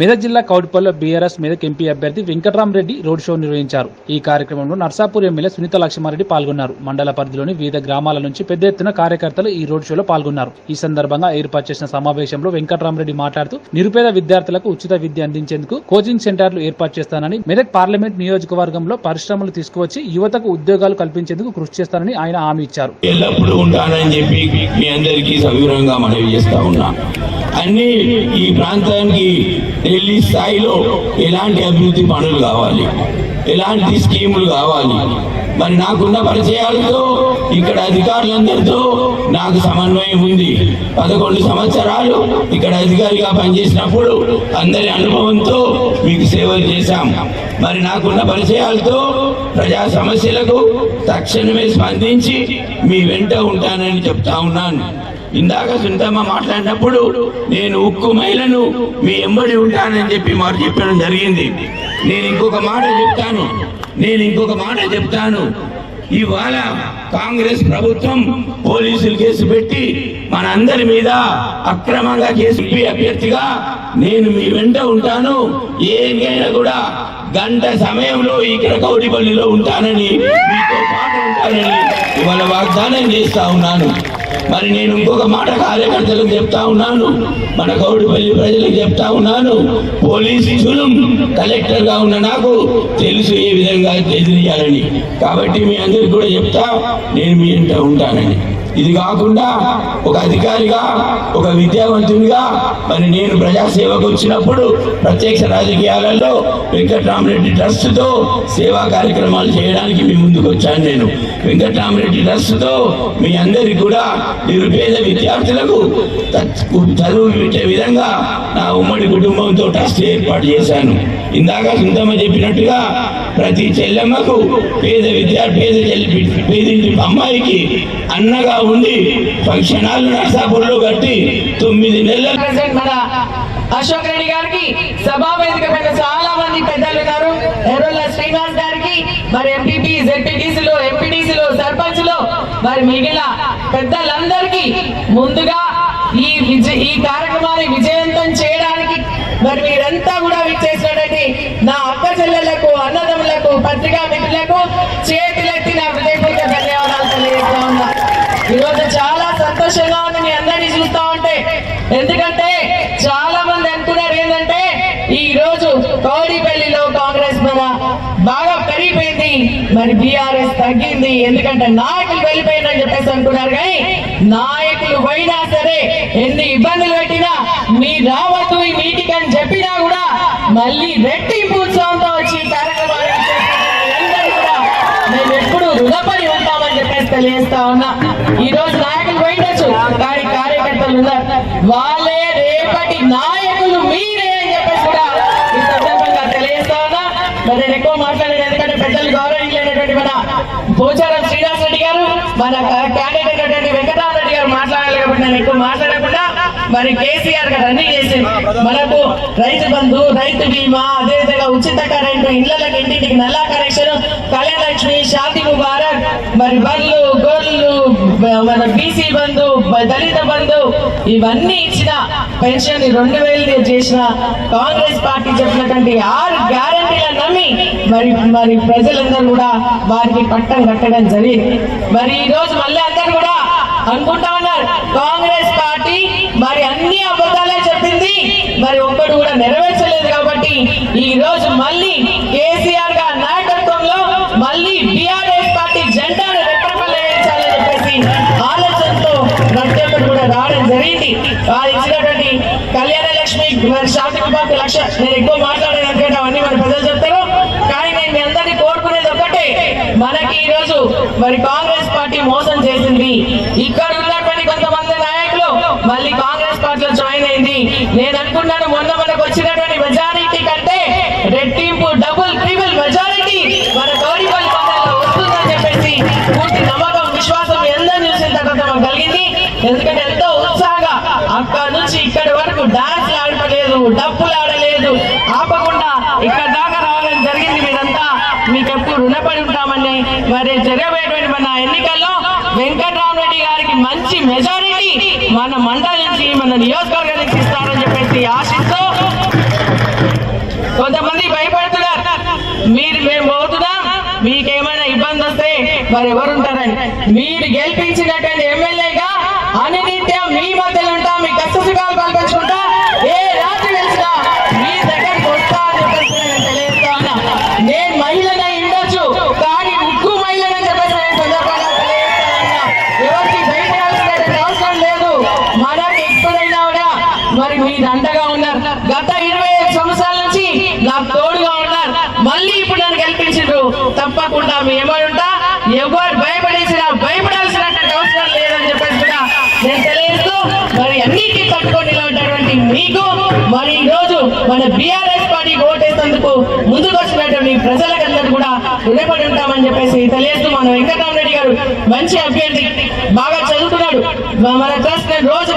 మెదక్ జిల్లా Kowdipally BRS Medak MP అభ్యర్థి Venkatrama Reddy road show నిర్వహించారు. ఈ కార్యక్రమంలో నర్సాపూర్ ఎమ్మెల్యే సునీత లక్ష్మారెడ్డి పాల్గొన్నారు. మండల పరిధిలోని వివిధ గ్రామాల నుంచి పెద్ద ఎత్తున కార్యకర్తలు ఈ రోడ్ షోలో పాల్గొన్నారు. ఈ సందర్భంగా ఏర్పాటు చేసిన సమావేశంలో వెంకట్రామరెడ్డి మాట్లాడుతూ నిరుపేద విద్యార్థులకు ఉచిత విద్య అందించేందుకు కోచింగ్ సెంటర్లు ఏర్పాటు చేస్తానని మెదక్ పార్లమెంట్ నియోజకవర్గంలో పరిశ్రమలు తీసుకువచ్చి యువతకు ఉద్యోగాలు కల్పించేందుకు కృషి చేస్తానని ఆయన హామీ ఇచ్చారు. ఎల్లప్పుడూ ఉంటానని చెప్పి మీ అందరికీ సవివరంగా మనవి చేస్తా ఉన్నా. అన్ని ఈ ప్రాంతానికి ఢిల్లీ స్థాయిలో ఎలాంటి అభివృద్ధి పనులు కావాలి? ఎలాంటి స్కీములు కావాలి? మరి నాకున్న పరిచయాలతో ఇక్కడ అధికారులందరితో నాకు సమన్వయం ఉంది. పదకొండు సంవత్సరాలు ఇక్కడ అధికారిగా పనిచేసినప్పుడు అందరి అనుభవంతో మీకు సేవలు చేశాం. మరి నాకున్న పరిచయాలతో ప్రజా సమస్యలకు తక్షణమే స్పందించి మీ వెంట ఉంటానని చెప్తా ఉన్నాను. ఇందాక సుందమ్మ మాట్లాడినప్పుడు నేను ఉక్కు మహిళను మీ ఎంబడి ఉంటానని చెప్పి మాట చెప్పడం జరిగింది. నేను ఇంకొక మాట చెప్తాను. నేను ఇంకొక మాట చెప్తాను. ఇవాళ కాంగ్రెస్ ప్రభుత్వం పోలీసులు కేసు పెట్టి మనందరి మీద అక్రమంగా కేసు అభ్యర్థిగా నేను మీ వెంట ఉంటాను. ఏదైనా కూడా గంట సమయంలో ఇక్కడ కౌడిపల్లిలో ఉంటానని మీతో పాటు ఉంటానని ఇవాళ వాగ్దానం చేస్తా ఉన్నాను. మరి నేను ఇంకొక మాట కార్యకర్తలకు చెప్తా ఉన్నాను. మన గౌడిపల్లి ప్రజలకు చెప్తా ఉన్నాను. పోలీసులు కలెక్టర్గా ఉన్న నాకు తెలుసు ఏ విధంగా ఎదిరియాలని కాబట్టి మీ అందరికి కూడా చెప్తా నేను మీ ఇంట ఉంటానని. ఇది కాకుండా ఒక అధికారిగా ఒక విద్యావంతునిగా మరి నేను ప్రజాసేవకు వచ్చినప్పుడు ప్రత్యక్ష రాజకీయాలలో వెంకట్రామరెడ్డి ట్రస్ట్తో సేవా కార్యక్రమాలు చేయడానికి మీ ముందుకు వచ్చాను నేను. వెంకట్రామరెడ్డి ట్రస్ట్తో మీ అందరి కూడా నిరుపేద విద్యార్థులకు చదువు పెట్టే విధంగా నా ఉమ్మడి కుటుంబంతో ట్రస్ట్ ఏర్పాటు చేశాను. ఇందాక సుందమ్మ చెప్పినట్టుగా ప్రతి చెల్లెమ్మకు పేద విద్యార్థి పేద చెల్లి పేదింటి అమ్మాయికి అన్నగా ఉండి ఫంక్షన్ హాల్ నర్సాపూర్లో కట్టి తొమ్మిది నెలల అశోక్ రెడ్డి గారికి సభా వేదిక పైన చాలా మంది పెద్దలు ఉన్నారు. ఎర్రొల్ల శ్రీనివాస్ గారికి మరి ఎంపీపీ జెడ్పీటీసీలు ఎంపీటీసీలు సర్పంచ్లు మరి మిగిలిన పెద్దలందరికీ ముందుగా ఈ విజయ ఈ కార్యక్రమాన్ని విజయవంతం చేయడానికి మరి పత్రికా మిత్రులకు చేతులెత్తి నా హృదయపూర్వక ధన్యవాదాలు తెలియజేస్తా ఉన్నా ఈరోజు చాలా సంతోషంగా ఉంది మీ అందరినీ చూస్తా ఉంటే. ఎందుకంటే చాలా మంది అనుకున్నారు ఏంటంటే ఈ రోజు కౌడిపల్లిలో కాంగ్రెస్ మన బాగా పెరిగిపోయింది. మరి బీఆర్ఎస్ తగ్గింది. ఎందుకంటే నాయకులు వెళ్ళిపోయిందని చెప్పేసి అనుకున్నారు కానీ నాయకులు పోయినా సరే ఎన్ని ఇబ్బందులు పెట్టినా మీ రావద్దు ఈ మీటింగ్ అని చెప్పినా కూడా మళ్ళీ రెట్టింపు ఉత్సవంతో వచ్చి ఈ కార్యక్రమాన్ని విచ్చేస్తున్న మీరందరూ కూడా మేము ఎప్పుడు రుణపడి ఉంటామని చెప్పేసి తెలియజేస్తా ఉన్నా. ఈ రోజు నాయకులు పోయిండొచ్చు కానీ కార్యకర్తలు ఉన్నారు. వాళ్ళే రేపటి నాయకులు మీరే అని చెప్పేసి కూడా ఈ సందర్భంగా తెలియజేస్తా ఉన్నా. మరి నేను ఎక్కువ మాట్లాడేది ఎందుకంటే పెద్దలు గౌరవించినటువంటి మన పోచారం శ్రీనివాస్ రెడ్డి గారు మన క్యాండిడేట్ అయినటువంటి వెంకటరామరెడ్డి గారు మాట్లాడాలి కాబట్టి నేను ఎక్కువ మాట్లాడకుండా మరి కేసీఆర్ గారు అన్ని చేసి మనకు రైతు బంధు రైతు బీమా అదేవిధంగా ఉచిత కరెంటు ఇళ్ళకి ఇంటింటికి నల్లా కనెక్షన్ కళ్యాణ లక్ష్మి షాది ముబారక్ మరి బళ్ళు మన బీసీ బంధు దళిత బంధు ఇవన్నీ ఇచ్చిన పెన్షన్ రెండు వేలు చేసిన కాంగ్రెస్ పార్టీ చెప్పినటువంటి ఆరు గ్యారంటీల నమ్మి మరి మరి ప్రజలందరూ కూడా వారికి పట్టం కట్టడం జరిగింది. మరి ఈ రోజు మళ్ళీ అందరూ కూడా అనుకుంటా వారు కళ్యాణ లక్ష్మి మరి శాంతి విభాగ లక్ష. నేను ఎక్కువ మాట్లాడేదంటే అవన్నీ మరి ప్రజలు చెప్తారు. కానీ నేను మీ అందరినీ కోరుకునేది ఒకటే. మనకి ఈ రోజు మరి కాంగ్రెస్ పార్టీ మోసం చేసింది. ఇక్కడ ఉన్నటువంటి కొంతమంది నాయకులు మళ్ళీ కాంగ్రెస్ పార్టీలో జాయిన్ అయింది. నేను అనుకున్నాను మొన్న మనకు వచ్చినటువంటి మెజారిటీ కంటే రెట్టింపు డబుల్ ట్రిపుల్ మెజారిటీ మన గౌరీపల్లి వస్తుందని చెప్పేసి పూర్తి నమ్మకం విశ్వాసం మీ చూసిన తర్వాత కలిగింది. ఎందుకంటే డాన్స్లు ఆడలేదు డప్పులు ఆడలేదు ఆపకుండా ఇక్కడ దాకా రావడం జరిగింది మీరంతా. మీకు ఎప్పుడు రుణపడి ఉంటామని మరి జరగబోయేటువంటి మన ఎన్నికల్లో వెంకటరామరెడ్డి గారికి మంచి మెజారిటీ మన మండలి నుంచి మన నియోజకవర్గం నుంచి ఇస్తారని చెప్పేసి ఆశిస్తూ కొంతమంది భయపడుతున్నారు. మీరు మేము పోతున్నాం మీకేమైనా ఇబ్బంది వస్తే మరి ఎవరుంటారని. మీరు గెలిపించినటువంటి ఎమ్మెల్యేగా అనినిత్యం మీ మధ్య మరి అండగా ఉన్నారు. గత ఇరవై ఐదు సంవత్సరాల నుంచి నాకు తోడుగా ఉన్నారు. మళ్ళీ ఇప్పుడు నన్ను గెలిపించారు తప్పకుండా మీ ఏమనుంటా ఎవరు భయపడేసిన భయపడాల్సినటువంటి అవసరం లేదని చెప్పేసి కూడా నేను తెలియజేస్తూ మరి అన్నిటికీ తట్టుకొని నిలబడినటువంటి మీకు మరి ఈ రోజు మన బీఆర్ఎస్ పార్టీ ఓటేసేందుకు ముందుకు వచ్చినటువంటి ప్రజలకందరూ కూడా రుణపడి ఉంటామని చెప్పేసి తెలియజేస్తూ మన వెంకటరామరెడ్డి గారు మంచి అభ్యర్థి బాగా చదువుతున్నాడు. మన ట్రస్ట్ నేను రోజు